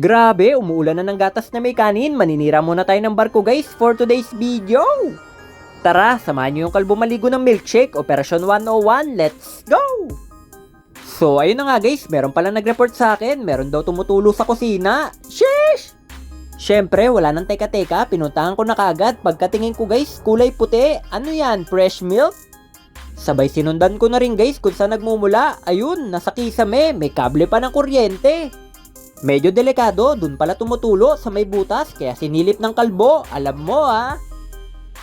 Grabe, umuulan na ng gatas na may kanin. Maninira muna tayo ng barko guys for today's video. Tara, samahan niyo yung kalbo maligo ng milkshake. Operasyon 101, let's go! So, ayun na nga guys, meron pala nag-report sa akin. Meron daw tumutulo sa kusina. Sheesh! Siyempre, wala nang teka-teka. Pinuntahan ko na kagad. Pagkatingin ko guys, kulay puti. Ano yan, fresh milk? Sabay sinundan ko na rin guys kung saan nagmumula. Ayun, nasa kisame, may kable pa ng kuryente. Medyo delikado, dun pala tumutulo sa may butas kaya sinilip ng kalbo. Alam mo ah.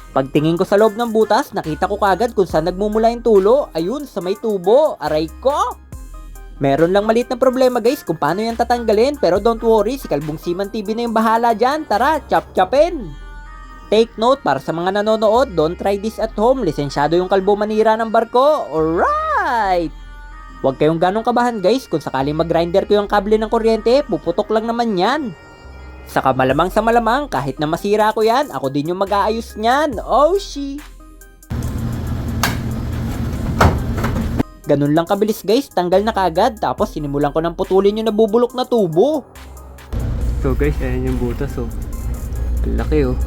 Pagtingin ko sa loob ng butas, nakita ko kagad kung saan nagmumula yung tulo. Ayun, sa may tubo. Aray ko! Meron lang maliit na problema guys kung paano yan tatanggalin pero don't worry, si Kalbong Siman TV na yung bahala dyan. Tara, chop-chopin! Take note para sa mga nanonood, don't try this at home. Lisensyado yung kalbo manira ng barko. Alright! Huwag kayong ganong kabahan guys, kung sakaling mag-grinder ko yung kable ng kuryente, puputok lang naman yan. Saka malamang sa malamang, kahit na masira ko yan, ako din yung mag-aayos niyan. Oh, she! Ganun lang kabilis guys, tanggal na kagad, tapos sinimulan ko ng putulin yung nabubulok na tubo. So guys, ayan yung butas oh. Ang laki oh.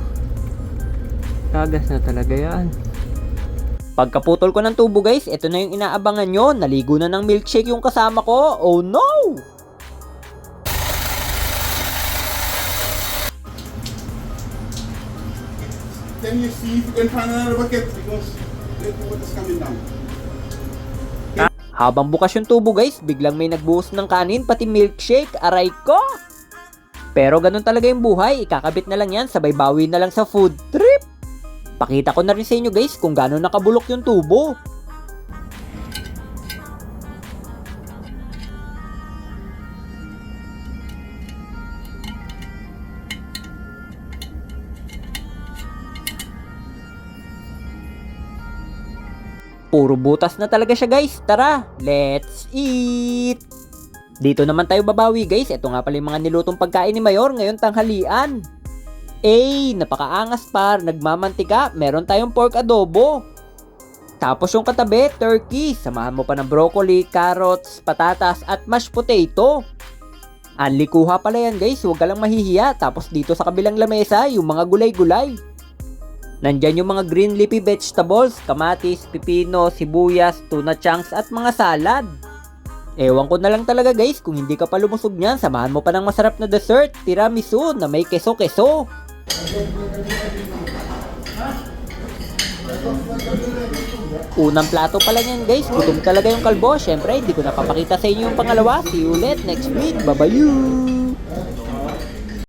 Tagas na talaga yan. Pagkaputol ko ng tubo guys, ito na yung inaabangan nyo, naligo na ng milkshake yung kasama ko. Oh no! Then you see if you can find another bucket because the water is coming down. Habang bukas yung tubo guys, biglang may nagbuhos ng kanin pati milkshake, aray ko! Pero ganun talaga yung buhay, ikakabit na lang yan, sabay bawi na lang sa food trip! Pakita ko na rin sa inyo guys kung gaano nakabulok yung tubo. Puro butas na talaga siya guys. Tara, let's eat! Dito naman tayo babawi guys. Ito nga pala yung mga nilutong pagkain ni Mayor ngayon tanghalian. Eh, napakaangas par. Nagmamantika. Meron tayong pork adobo. Tapos yung katabi, turkey. Samahan mo pa ng broccoli, carrots, patatas, at mashed potato. Anli kuha pala yan guys. Huwag ka lang mahihiya. Tapos dito sa kabilang lamesa, yung mga gulay-gulay. Nandyan yung mga green leafy vegetables, kamatis, pipino, sibuyas, tuna chunks at mga salad. Ewan ko na lang talaga guys, kung hindi ka pa lumusog niyan, samahan mo pa ng masarap na dessert, tiramisu na may keso-keso. Unang plato pala niyan guys, gutom talaga yung kalbo. Syempre, hindi ko napapakita sa inyo yung pangalawa. See you ulit next week. Bye-bye!